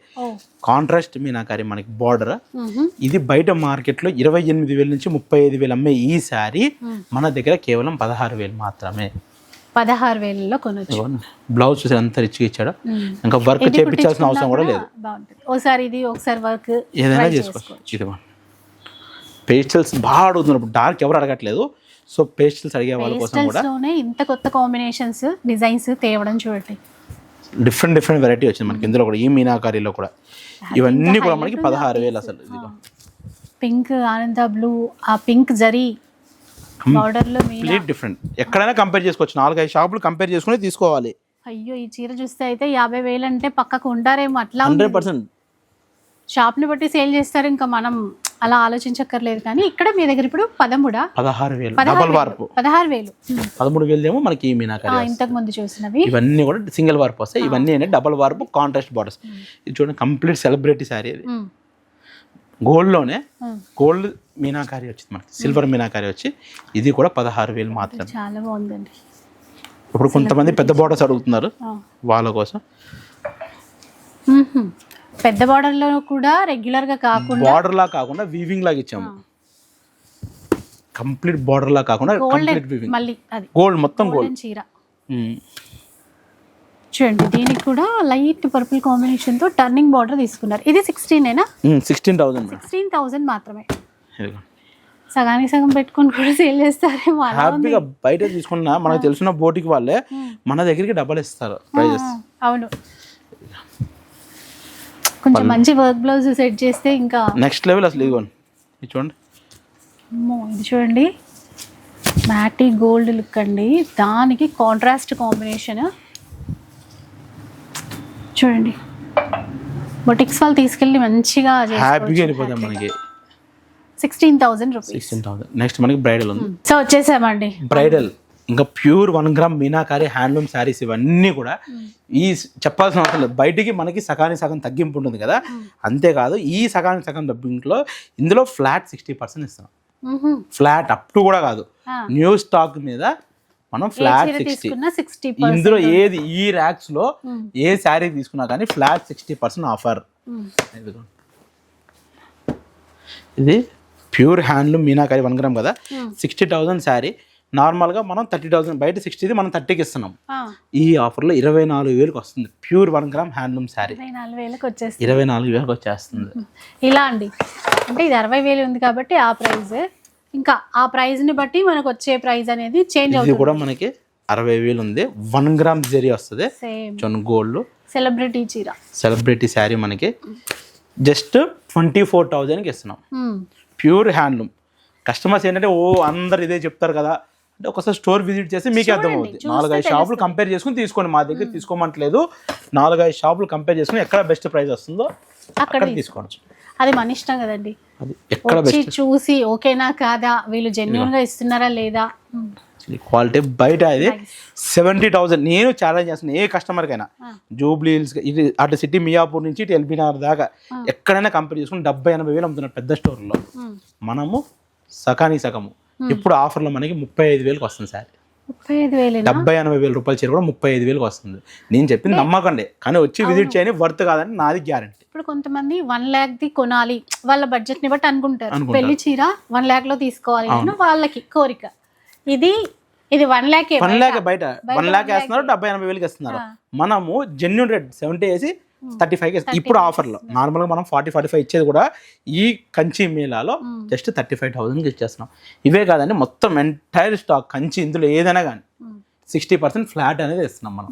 కాంట్రాస్ట్ మీనాకారి మనకి బార్డర్. ఇది బయట మార్కెట్లో ఇరవై ఎనిమిది వేల నుంచి ముప్పై ఐదు వేలు అమ్మే ఈ శారీ మన దగ్గర కేవలం పదహారు వేలు మాత్రమే. పదహారు వేలలో కొనొచ్చు. బ్లౌజ్ చూసి ఎంత రిచ్గా ఇచ్చాడో. ఇంకా వర్క్ చేయించాల్సిన అవసరం కూడా లేదు. ఒకసారి ఇది ఒకసారి వర్క్ ఏదైనా చేసుకోవచ్చు. ఇది పేస్టల్స్ బాగా అడుగుతున్నారు. ఇప్పుడు డార్క్ ఎవరు అడగట్లేదు. సో పేస్టల్స్ అడిగే వాళ్ళ కోసం కూడా ఇంత కొత్త కాంబినేషన్స్ డిజైన్స్ తేవడం చూడండి. డిఫరెంట్ డిఫరెంట్ వెరైటీ వచ్చింది మనకి ఇందులో కూడా ఈ మీనాకారిలో కూడా. ఇవన్నీ కూడా మనకి పదహారు వేలు అసలు పింక్ ఆనంద బ్లూ ఆ పింక్ జరీ. బార్డర్లో మీనా. కంప్లీట్ డిఫరెంట్ ఎక్కడైనా కంపేర్ చేసుకోవచ్చు. నాలుగైదు షాపులు కంపేర్ చేసుకుని తీసుకోవాలి. అయ్యో ఈ చీర చూస్తే అయితే యాభై వేలు అంటే పక్కకు ఉంటారేమో అట్లా. Hundred percent. షాప్ని బట్టి సేల్ చేస్తారు ఇంకా మనం. అలా ఆలోచించక్కర్లేదు. కానీ ఇక్కడ మీ దగ్గర ఇప్పుడు పదమూడా? పదహారు వేలు. డబల్. వార్పు. పదహారు వేలు. పదమూడు వేలు ఏమో మనకి ఈ మీనాకారి ఇంతకు ముందు చూసినవి. ఇవన్నీ కూడా సింగిల్ వార్పు వస్తాయి. ఇవన్నీ ఏంటంటే డబల్ వార్పు కాంట్రాస్ట్ బార్డర్స్. ఇది చూడండి కంప్లీట్ సెలబ్రిటీ శారీ అది ఉమ్, గోల్డ్లోనే. గోల్డ్ మీనాకారి వచ్చింది మనకి. సిల్వర్ మీనాకారి వచ్చి ఇది కూడా పదహారు వేలు మాత్రమే. చాలా బాగుందండి. ఇప్పుడు కొంతమంది పెద్ద బార్డర్స్ అడుగుతున్నారు. వాళ్ళ కోసం. పెద్ద బార్డర్లో కూడా రెగ్యులర్గా కాకుండా బార్డర్ లా కాకుండా వీవింగ్ లాగా ఇచ్చాము. కంప్లీట్ బార్డర్ లా కాకుండా కంప్లీట్ వీవింగ్ మళ్ళీ అది. గోల్డ్ మొత్తం గోల్డ్ చీర. చూడండి దీనికి కూడా లైట్ పర్పుల్ కాంబినేషన్తో టర్నింగ్ బార్డర్ తీసుకున్నారు. ఇది సిక్స్టీనేనా సిక్స్టీన్ థౌసండ్ సిక్స్టీన్ థౌసండ్ మాత్రమే. సగానికి సగం పెట్టుకొని కూడా సేల్ చేస్తారేమో ఉంది. హ్యాపీగా బయట తీసుకున్న మనకు తెలిసిన బోటికి వాళ్ళే మన దగ్గరికి డబ్బులు ఇస్తారు అవును. కొంచెం మంచి వర్క్ బ్లౌజ్ సెట్ చేస్తే ఇంకా నెక్స్ట్ లెవెల్ అసలు ఇదిగోండి. ఇది చూడండి. ఇది చూడండి. మ్యాటీ గోల్డ్ లుక్ అండి. దానికి కాంట్రాస్ట్ కాంబినేషన్ చూడండి. బొటిక్స్ వాళ్ళు తీసుకెళ్ళి మంచిగా హ్యాపీగా వెళ్ళిపోతాం మనకి. Sixteen thousand rupees sixteen thousand next మనకి బ్రైడల్ ఉంది. సో వచ్చేసామండి. బ్రైడల్ ఇంకా pure one gram meenakari handloom saris ఇవన్నీ కూడా ఈ చెప్పాల్సిన అవసరం లేదు. బయటికి మనకి సగానికి సగం తగ్గింపు ఉంటుంది కదా. అంతేకాదు ఈ సగానికి సగం తగ్గింపులో ఇందులో ఫ్లాట్ సిక్స్టీ పర్సెంట్ ఇస్తాం. ఫ్లాట్ అప్ టు కూడా కాదు. న్యూ స్టాక్ మీద మనం ఫ్లాట్ సిక్స్టీ. ఇందులో ఏది ఈ ర్యాక్స్లో ఏ శారీ తీసుకున్నా కానీ ఫ్లాట్ సిక్స్టీ పర్సెంట్ ఆఫర్. ఇది pure handloom meenakari one gram కదా. Sixty thousand sari. నార్మల్గా మనం థర్టీ థౌసండ్ బయట సిక్స్టీది మనం థర్టీకి ఇస్తున్నాం ఈ ఆఫర్లో ఇరవై నాలుగు వేలకు వస్తుంది pure one gram handloom sari. ఇరవై నాలుగు వేలకు వచ్చేస్తుంది ఇలా అండి. అంటే ఇది అరవై వేలు ఉంది కాబట్టి ఆ ప్రైస్ ఇంకా ఆ ప్రైస్ని బట్టి మనకు వచ్చే ప్రైస్ అనేది చేంజ్ అవుతుంది కూడా మనకి అరవై వేలు ఉంది వన్ గ్రామ్ జరీ వస్తుంది. జొన్ గోల్డ్. సెలబ్రిటీ చీర. సెలబ్రిటీ శారీ మనకి. జస్ట్ ట్వంటీ ఫోర్ థౌజండ్కి ఇస్తున్నాం. Pure handloom. కస్టమర్స్ ఏంటంటే ఓ అందరు ఇదే చెప్తారు కదా. అంటే ఒకసారి స్టోర్ విజిట్ చేసి మీకే అర్థమవుతుంది నాలుగైదు షాపులు కంపేర్ చేసుకుని తీసుకోండి మా దగ్గర తీసుకోమంటలేదు. నాలుగైదు షాపులు కంపేర్ చేసుకుని ఎక్కడ బెస్ట్ ప్రైస్ వస్తుందో అక్కడ తీసుకోవచ్చు. అది మన ఇష్టం కదండి. అది ఎక్కడ వచ్చి చూసి ఓకేనా కాదా? వీళ్ళు జెన్యున్గా ఇస్తున్నారా లేదా. క్వాలిటీ బయట ఇది సెవెంటీ థౌసండ్ నేను ఛాలెంజ్ చేస్తున్నాను ఏ కస్టమర్కైనా జూబ్లీ హిల్స్ ఇది అటు సిటీ మియాపూర్ నుంచి ఇటు ఎల్బీ నగర్ దాకా ఎక్కడైనా కంపేర్ చేసుకుని డెబ్బై ఎనభై వేలు అమ్ముతున్నారు పెద్ద స్టోర్లో. మనము సకాని సగము. ఇప్పుడు ఆఫర్లో మనకి ముప్పై ఐదు వేలకు వస్తుంది సార్. డెబ్బై ఎనభై వేల రూపాయల చీర కూడా ముప్పై ఐదు వేలకు వస్తుంది. నేను చెప్పింది నమ్మకండి. కానీ వచ్చి విజిట్ చేయని వర్త్ కాదని నాది గ్యారంటీ ఇప్పుడు కొంతమంది వన్ ల్యాక్ ది కొనాలి వాళ్ళ బడ్జెట్ని బట్టి అనుకుంటారు. పెళ్ళి చీర వన్ ల్యాక్లో తీసుకోవాలి వాళ్ళకి కోరిక. ఇది ఇది వన్ ల్యాక్ వన్ ల్యాక్ బయట. వన్ ల్యాక్ వేస్తున్నారు డెబ్బై ఎనభై వేలకి ఇస్తున్నారు. మనము జెన్యున్ రేట్ సెవెంటీ వేసి థర్టీ ఫైవ్ ఇప్పుడు ఆఫర్లో నార్మల్గా మనం ఫార్టీ ఫార్టీ ఫైవ్ ఇచ్చేది కూడా ఈ కంచి మేళాలో జస్ట్ థర్టీ ఫైవ్ థౌసండ్కి ఇచ్చేస్తున్నాం. ఇవే కాదండి మొత్తం ఎంటైర్ స్టాక్ కంచి ఇందులో ఏదైనా కానీ సిక్స్టీ పర్సెంట్ ఫ్లాట్ అనేది ఇస్తున్నాం మనం.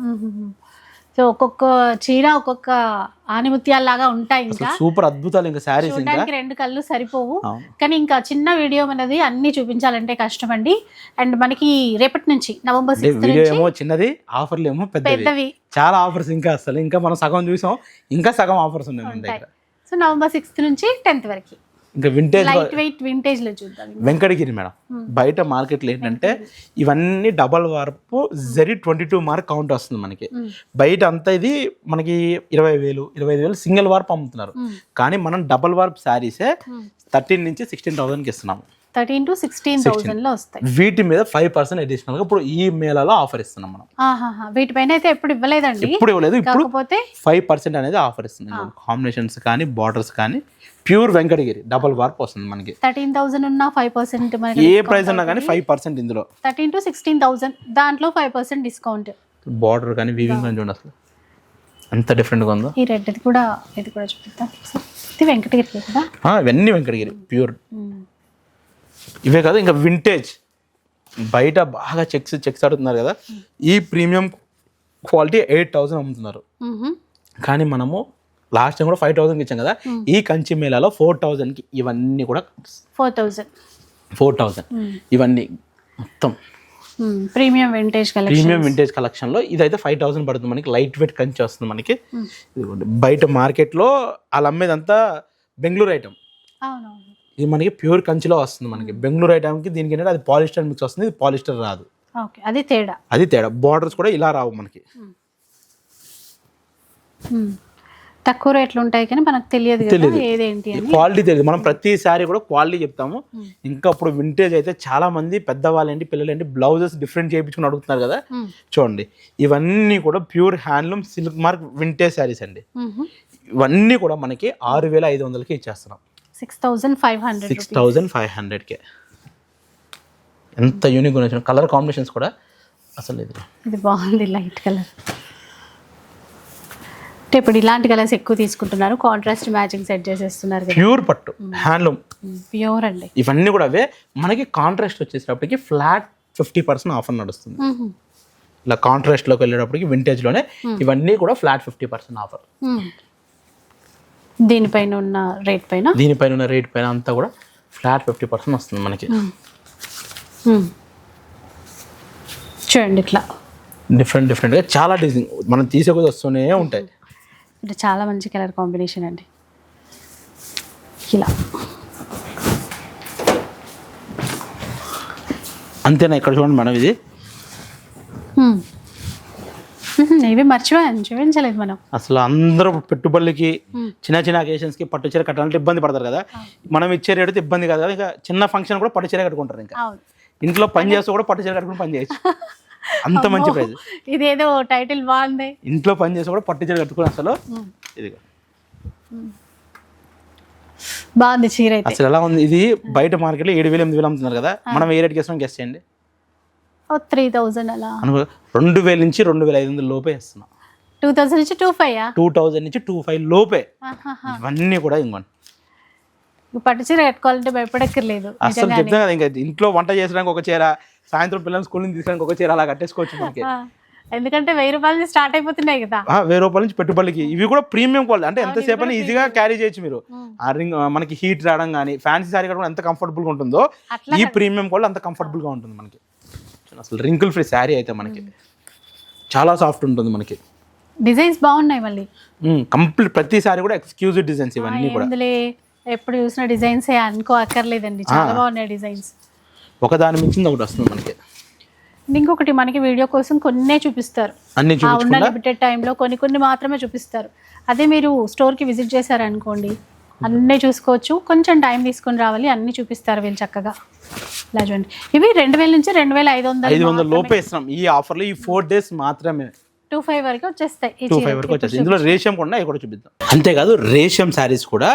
సో ఒక్కొక్క చీర ఒక్కొక్క ఆనిముత్యాల్లాగా ఉంటాయి ఇంకా. సూపర్ అద్భుతాలు ఇంకా శారీస్ చూడడానికి రెండు కళ్ళు సరిపోవు. కానీ ఇంకా చిన్న వీడియో అనేది అన్ని చూపించాలంటే కష్టం అండి అండ్ మనకి రేపటి నుంచి నవంబర్ సిక్స్త్ వీడియో ఏమో చిన్నది ఆఫర్లు ఏమో పెద్దవి. చాలా ఆఫర్స్ ఇంకా అసలు. ఇంకా మనం సగం చూసాం ఇంకా సగం ఆఫర్స్ ఉన్నాయి సో నవంబర్ సిక్స్త్ నుంచి టెన్త్ వరకు. ఇంకా వింటేజ్ లైట్ వెయిట్ వింటేజ్లో చూద్దాం. వెంకటగిరి మేడం. బయట మార్కెట్లో ఏంటంటే ఇవన్నీ డబల్ వార్పు జరి ట్వంటీ టూ మార్క్ కౌంట్ వస్తుంది మనకి. బయట అంతా ఇది మనకి ఇరవై వేలు ఇరవై ఐదు వేలు సింగిల్ వార్ప్ అమ్ముతున్నారు. కానీ మనం డబల్ వార్ప్ శారీసే థర్టీన్ నుంచి సిక్స్టీన్ థౌసండ్కి ఇస్తున్నాము. థర్టీన్ టు సిక్స్టీన్ థౌసండ్లో వస్తాయి. వీటి మీద ఫైవ్ పర్సెంట్ అడిషనల్గా ఇప్పుడు ఈ మేళాలో ఆఫర్ ఇస్తున్నాం మనం. వీటిపైన అయితే ఎప్పుడు ఇవ్వలేదండి? ఇప్పుడు ఇవ్వలేదు. ఇప్పుడు కాకపోతే ఫైవ్ పర్సెంట్ అనేది ఆఫర్ ఇస్తున్నాం. కాంబినేషన్స్ కానీ బార్డర్స్ కానీ ప్యూర్ వెంకటగిరి డబల్ వార్ప్ వస్తుంది మనకి. థర్టీన్ థౌసండ్ ఉన్న ఫైవ్ పర్సెంట్ మనకి ఏ ప్రైస్ ఉన్నా కానీ ఫైవ్ పర్సెంట్ ఇందులో. థర్టీన్ టు సిక్స్టీన్ థౌసండ్ దాంట్లో ఫైవ్ పర్సెంట్ డిస్కౌంట్ బార్డర్ కానీ వీవింగ్ కానీ చూడండి అసలు. ఎంత డిఫరెంట్గా ఉందో. ఈ రెడ్ కూడా ఇది కూడా చూపిద్దాం. ఇది వెంకటగిరి కదా? ఇవన్నీ వెంకటగిరి ప్యూర్. ఇవే కాదు ఇంకా వింటేజ్ బయట బాగా చెక్స్ చెక్స్ ఆడుతున్నారు కదా. ఈ ప్రీమియం క్వాలిటీ ఎయిట్ థౌసండ్ అమ్ముతున్నారు. మ్మ్. కానీ మనము లాస్ట్ టైం కూడా ఫైవ్ థౌసండ్కి ఇచ్చాం కదా. ఈ కంచి మేళాలో ఫోర్ థౌసండ్కి ఇవన్నీ కూడా ఫోర్ థౌసండ్ ఫోర్ థౌసండ్ ఇవన్నీ మొత్తం. Premium vintage collection premium vintage కలెక్షన్లో ఇదైతే ఫైవ్ థౌసండ్ పడుతుంది మనకి. లైట్ వెయిట్ కంచి వస్తుంది మనకి. బయట మార్కెట్లో వాళ్ళు అమ్మేదంతా బెంగళూరు ఐటమ్ ఇది మనకి ప్యూర్ కంచిలో వస్తుంది మనకి. బెంగళూరు ఐటమ్కి దీనికి ఏంటంటే అది పాలిస్టర్ మిక్స్ వస్తుంది ఇది పాలిస్టర్ రాదు. ఓకే అది తేడా. అది తేడా. బార్డర్స్ కూడా ఇలా రావు మనకి. తక్కువ రేట్లు ఉంటాయి కానీ మనకు తెలియదు అని. క్వాలిటీ తెలియదు. మనం ప్రతిసారి కూడా క్వాలిటీ చెప్తాము. ఇంకా ఇప్పుడు వింటేజ్ అయితే చాలా మంది పెద్దవాళ్ళేంటి పిల్లలేంటి బ్లౌజెస్ డిఫరెంట్ చేయించుకుని అడుగుతున్నారు కదా. చూడండి. ఇవన్నీ కూడా pure handloom silk mark vintage saris అండి. ఇవన్నీ కూడా మనకి ఆరు వేల ఐదు వందలకి ఇచ్చేస్తున్నాం. Six thousand five hundred six thousand five హండ్రెడ్కే ఎంత యూనిక్ వచ్చిన కలర్ కాంబినేషన్స్ కూడా అసలు ఇది ఇది బాగుంది లైట్ కలర్ అంటే ఇప్పుడు ఇలాంటి కలర్స్ ఎక్కువ తీసుకుంటున్నారు కాంట్రాస్ట్ మ్యాచింగ్ సెట్ చేసేస్తున్నారు కదా. ప్యూర్ పట్టు హ్యాండ్లూమ్ ప్యూర్ అండి. ఇవన్నీ కూడా అవే. మనకి కాంట్రాస్ట్ వచ్చేటప్పటికి ఫ్లాట్ ఫిఫ్టీ పర్సెంట్ ఆఫర్ నడుస్తుంది. ఇలా కాంట్రాస్ట్లోకి వెళ్ళేటప్పటికి వింటేజ్లోనే ఇవన్నీ కూడా ఫ్లాట్ ఫిఫ్టీ పర్సెంట్ ఆఫర్. దీనిపైన ఉన్న రేట్ పైన? దీనిపైన ఉన్న రేట్ పైన అంతా కూడా ఫ్లాట్ ఫిఫ్టీ పర్సెంట్ వస్తుంది మనకి. చూడండి ఇట్లా. డిఫరెంట్ డిఫరెంట్గా చాలా డిజైన్ మనం తీసే కొద్ది వస్తూనే ఉంటాయి. అంటే చాలా మంచి కలర్ కాంబినేషన్ అండి. ఇలా. అంతేనా? ఇక్కడ చూడండి మేడం ఇది. ఇవి మర్చిపోయాను చూపించలేదు మనం. అసలు అందరూ పెట్టుబడులకి చిన్న చిన్న అకేషన్స్కి పట్టు చీర కట్టాలంటే ఇబ్బంది పడతారు కదా. మనం ఇచ్చే రేటు ఇబ్బంది కాదు కదా. ఇంకా చిన్న ఫంక్షన్ కూడా పట్టు చీర కట్టుకుంటారు ఇంకా. ఇంట్లో పని చేస్తూ కూడా పట్టు చీర కట్టుకుని పని చేయొచ్చు. అంత మంచి ప్రైస్ ఇదేదో టైటిల్ బాగుంది. ఇంట్లో పని చేసి కూడా పట్టు చీర కట్టుకుని అసలు ఇది బాగుంది చీర అసలు ఎలా ఉంది? ఇది బయట మార్కెట్లో ఏడు వేలు ఎనిమిది వేలు అమ్ముతున్నారు కదా. మనం ఏ రేట్కి ఇస్తున్నాం గెస్ట్ చేయండి. త్రీ థౌజండ్ అలా. అనుకో రెండు వేల నుంచి రెండు వేల ఐదు వందల లోపే ఇస్తున్నాం టూ థౌజండ్ నుంచి టూ ఫైవ్ టూ థౌజండ్ నుంచి టూ ఫైవ్ లోపే. ఇవన్నీ కూడా ఇంకోండి పట్టు చీర కట్టుకోవాలంటే భయపడక్కర్లేదు అసలు చెప్తాను కదా ఇంకా ఇంట్లో వంట చేసడానికి ఒక చీర సాయంత్రం పిల్లల్ని స్కూల్ నుంచి తీసుకోవడానికి ఒక చీర అలా కట్టేసుకోవచ్చు మనకి. ఎందుకంటే వెయ్యి రూపాయల నుంచి స్టార్ట్ అయిపోతున్నాయి కదా. వెయ్యి రూపాయల నుంచి పెట్టుబడికి ఇవి కూడా ప్రీమియం క్వాలిటీ అంటే ఎంతసేపు అని ఈజీగా క్యారీ చేయొచ్చు మీరు. ఆ రింగ్ మనకి హీట్ రావడం కానీ ఫ్యాన్సీ సారీ కూడా ఎంత కంఫర్టబుల్గా ఉంటుందో అట్లా ఈ ప్రీమియం క్వాలిటీ అంత కంఫర్టబుల్గా ఉంటుంది మనకి. అసలు రింకిల్ ఫ్రీ శారీ అయితే మనకి. చాలా సాఫ్ట్ ఉంటుంది మనకి. డిజైన్స్ బాగున్నాయి మళ్ళీ. కంప్లీట్ ప్రతి సారీ కూడా ఎక్స్క్లూజివ్ డిజైన్స్ ఇవన్నీ కూడా. ఎప్పుడు చూసిన డిజైన్స్ అనుకో అక్కర్లేదండి. చాలా బాగున్నాయి డిజైన్స్ ఒకదాని మించింది ఒకటి వస్తుంది మనకి. ఇంకొకటి మనకి వీడియో కోసం కొన్నే చూపిస్తారు. అన్ని ఉన్న లిమిటెడ్ టైంలో కొన్ని కొన్ని మాత్రమే చూపిస్తారు. అదే మీరు స్టోర్కి విజిట్ చేశారనుకోండి అన్నీ చూసుకోవచ్చు. కొంచెం టైం తీసుకొని రావాలి. అన్నీ చూపిస్తారు వీళ్ళు చక్కగా. ఇలా చూడండి. ఇవి రెండు వేల నుంచి రెండు వేల ఐదు ఐదు వందల వందలు లోపే ఇస్తున్నాం. ఈ ఆఫర్లో ఈ ఫోర్ డేస్ మాత్రమే. టూ ఫైవ్ వరకు వచ్చేస్తాయి టూ. ఫైవ్ వరకు వచ్చేసి ఇందులో రేషియం కూడా అవి కూడా చూపిద్దాం. అంతేకాదు రేషియం శారీస్ కూడా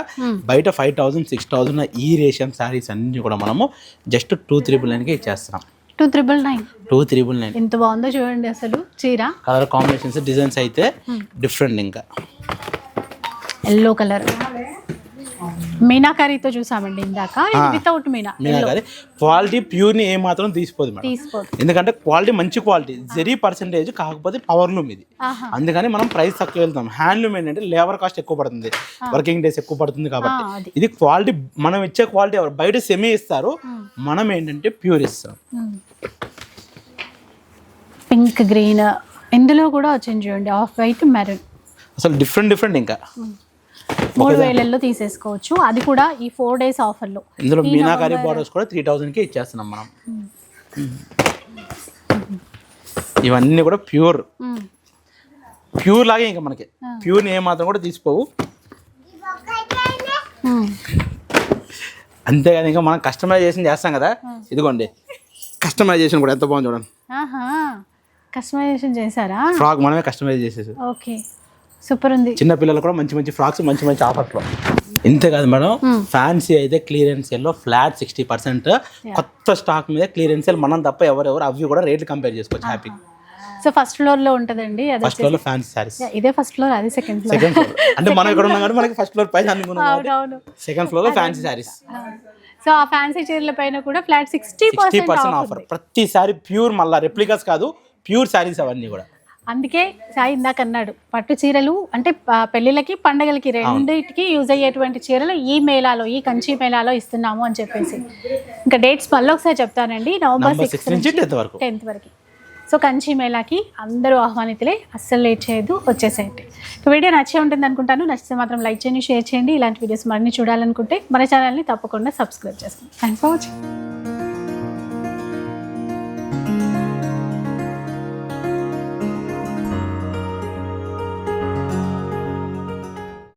బయట ఫైవ్ థౌసండ్ సిక్స్ థౌసండ్ ఈ రేషియం శారీస్ అన్ని కూడా మనము జస్ట్ టూ త్రిబుల్ నైన్కి ఇచ్చేస్తున్నాం. Two triple nine two triple nine ఎంత బాగుందో చూడండి అసలు చీర. కలర్ కాంబినేషన్స్ డిజైన్స్ అయితే డిఫరెంట్ ఇంకా. ఎల్లో కలర్ మీనాకారీతో చూసామండి ఇందాక. ఇది వితౌట్ మీనా. మీనా గారి క్వాలిటీ ప్యూర్ని ఏ మాత్రం తీసిపోదు మేడం ఎందుకంటే క్వాలిటీ మంచి క్వాలిటీ. జరీ పర్సెంటేజ్ కాకపోతే పవర్లూమ్ ఇది. ఆహా. అందుకని మనం ప్రైస్ తక్కువ వెళ్తాం. హ్యాండ్లూమ్ ఏంటంటే లేబర్ కాస్ట్ ఎక్కువ పడుతుంది. వర్కింగ్ డేస్ ఎక్కువ పడుతుంది కాబట్టి. ఇది క్వాలిటీ మనం ఇచ్చే క్వాలిటీ ఎవరు? బయట సెమీ ఇస్తారు. మనం ఏంటంటే ప్యూర్ ఇస్తాం. పింక్ గ్రీన్ ఇందులో కూడా వచ్చింది చూడండి ఆఫ్ వైట్ మెరూన్ అసలు డిఫరెంట్ డిఫరెంట్ ఇంకా. మూడు వేలల్లో తీసేసుకోవచ్చు. అది కూడా ఈ ఫోర్ డేస్ ఆఫర్లో ఇందులో మీనాకారి బార్డర్స్ కూడా త్రీ థౌజండ్కి ఇచ్చేస్తున్నాం మనం. ఇవన్నీ కూడా ప్యూర్. ప్యూర్ లాగే ఇంకా మనకి. ప్యూర్ని ఏ మాత్రం కూడా తీసిపోవు. అంతేగాని ఇంకా మనం కస్టమైజేషన్ చేస్తాం కదా. ఇదిగోండి. కస్టమైజేషన్ కూడా ఎంత బాగుంది చూడండి. కస్టమైజేషన్ చేశారా? ఫ్రాక్ మనమే కస్టమైజ్ చేసేసి. ఓకే. సూపర్ ఉంది. చిన్న పిల్లలు కూడా మంచి మంచి ఫ్రాక్స్ మంచి మంచి ఆఫర్లో ఇంతే కాదు మేడం ఫ్యాన్సీ అయితే క్లియరెన్స్ సేల్లో ఫ్లాట్ సిక్స్టీ పర్సెంట్. కొత్త స్టాక్ మీద క్లియరెన్స్ మనం తప్ప ఎవరెవరు అవి కూడా రేట్లు కంపేర్ చేసుకోవచ్చు హ్యాపీ సో ఫస్ట్ ఫ్లోర్లో ఉంటదండి ఫస్ట్ ఫ్లోర్లో ఫ్యాన్సీ సారీస్ ఇదే ఫస్ట్ ఫ్లోర్ అది సెకండ్ ఫ్లోర్ సెకండ్ ఫ్లోర్ అంటే మనం ఇక్కడ ఉన్నాం కాబట్టి మనకి ఫస్ట్ ఫ్లోర్ పైన అనుకున్నాం సెకండ్ ఫ్లోర్లో ఫ్యాన్సీ సారీస్ సో ఆ ఫ్యాన్సీ చీరల పైన కూడా ఫ్లాట్ సిక్స్టీ పర్సెంట్ ఆఫర్ ప్రతి సారీ ప్యూర్ మళ్ళా రెప్లికాస్ కాదు ప్యూర్ సారీస్ అవన్నీ కూడా. అందుకే సాయి ఇందాక అన్నాడు పట్టు చీరలు అంటే పెళ్ళిళ్ళకి పండగలకి రెండింటికి యూజ్ అయ్యేటువంటి చీరలు ఈ మేళాలో ఈ కంచి మేళాలో ఇస్తున్నాము అని చెప్పేసి. ఇంకా డేట్స్ మళ్ళీ ఒకసారి చెప్తానండి. నవంబర్ సిక్స్త్ నుంచి టెన్త్ వరకు. సో కంచి మేళాకి అందరూ ఆహ్వానితులే. అస్సలు లేట్ చేయొద్దు వచ్చేసేయండి. ఇక వీడియో నచ్చే ఉంటుంది అనుకుంటాను. నచ్చితే మాత్రం లైక్ చేయండి షేర్ చేయండి. ఇలాంటి వీడియోస్ మరిన్ని చూడాలనుకుంటే మన ఛానల్ని తప్పకుండా సబ్స్క్రైబ్ చేసుకోండి. Thanks for watching